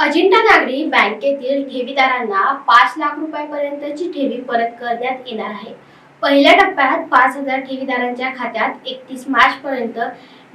अजिंठा नागरी बँकेतील ठेवीदारांना पाच लाख रुपयापर्यंतची ठेवी परत करण्यात येणार आहे. पहिल्या टप्प्यात पाच हजार ठेवीदारांच्या खात्यात एकतीस मार्च पर्यंत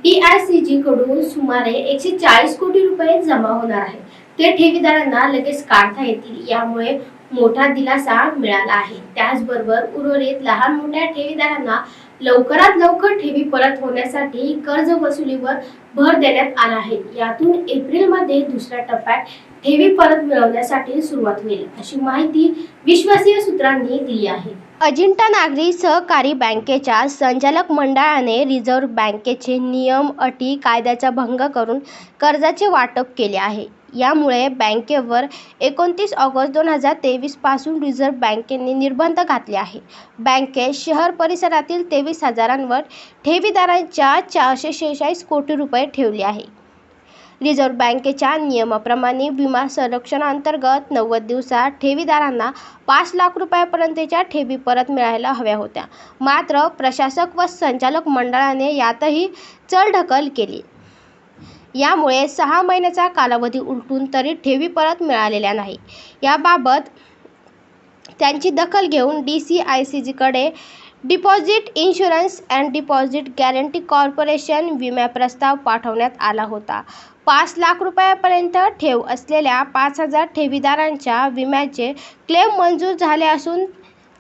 डीआयसीजी कडून सुमारे एकशे चाळीस कोटी रुपये जमा होणार आहे. ते ठेवीदारांना लगेच काढता येतील यामुळे मोठा दिलासा मिळाला आहे. त्याचबरोबर उर्वरित लहान मोठ्या ठेवीदारांना लवकरात लवकर ठेवी परत होण्यासाठी कर्ज वसुलीवर भर देण्यात आला आहे. यातून एप्रिलमध्ये दुसऱ्या टप्प्यात ठेवी परत मिळवण्यासाठी सुरुवात होईल अशी माहिती विश्वासीय सूत्रांनी दिली आहे. अजिंठा नागरी सहकारी बँकेच्या संचालक मंडळाने रिझर्व्ह बँकेचे नियम अटी कायद्याचा भंग करून कर्जाचे वाटप केले आहे. यामुळे बँकेवर एकोणतीस ऑगस्ट दोन हजार तेवीसपासून रिझर्व्ह बँकेने निर्बंध घातले आहे. बँकेत शहर परिसरातील तेवीस हजारांवर ठेवीदारांच्या चारशे शेहेचाळीस कोटी रुपये ठेवले आहे. रिझर्व्ह बँकेच्या नियमाप्रमाणे विमा संरक्षणाअंतर्गत नव्वद दिवसात ठेवीदारांना पाच लाख रुपयापर्यंतच्या ठेवी परत मिळायला हव्या होत्या. मात्र प्रशासक व संचालक मंडळाने यातही चढढकल केली. यामुळे सहा महिन्याचा कालावधी उलटून तरी ठेवी परत मिळालेल्या नाही. याबाबत त्यांची दखल घेऊन D C I C जीकडे deposit insurance and deposit guarantee corporation विमा प्रस्ताव पाठवण्यात आला होता. पाच लाख रुपयापर्यंत ठेव असलेल्या पाच हजार ठेवीदारांच्या विम्याचे क्लेम मंजूर झाले असून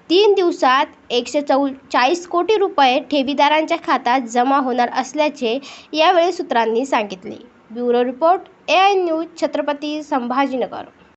तीन दिवसात एकशे चौ चाळीस कोटी रुपये ठेवीदारांच्या खात्यात जमा होणार असल्याचे यावेळी सूत्रांनी सांगितले. Bureau report A I news Chhatrapati Sambhajinagar.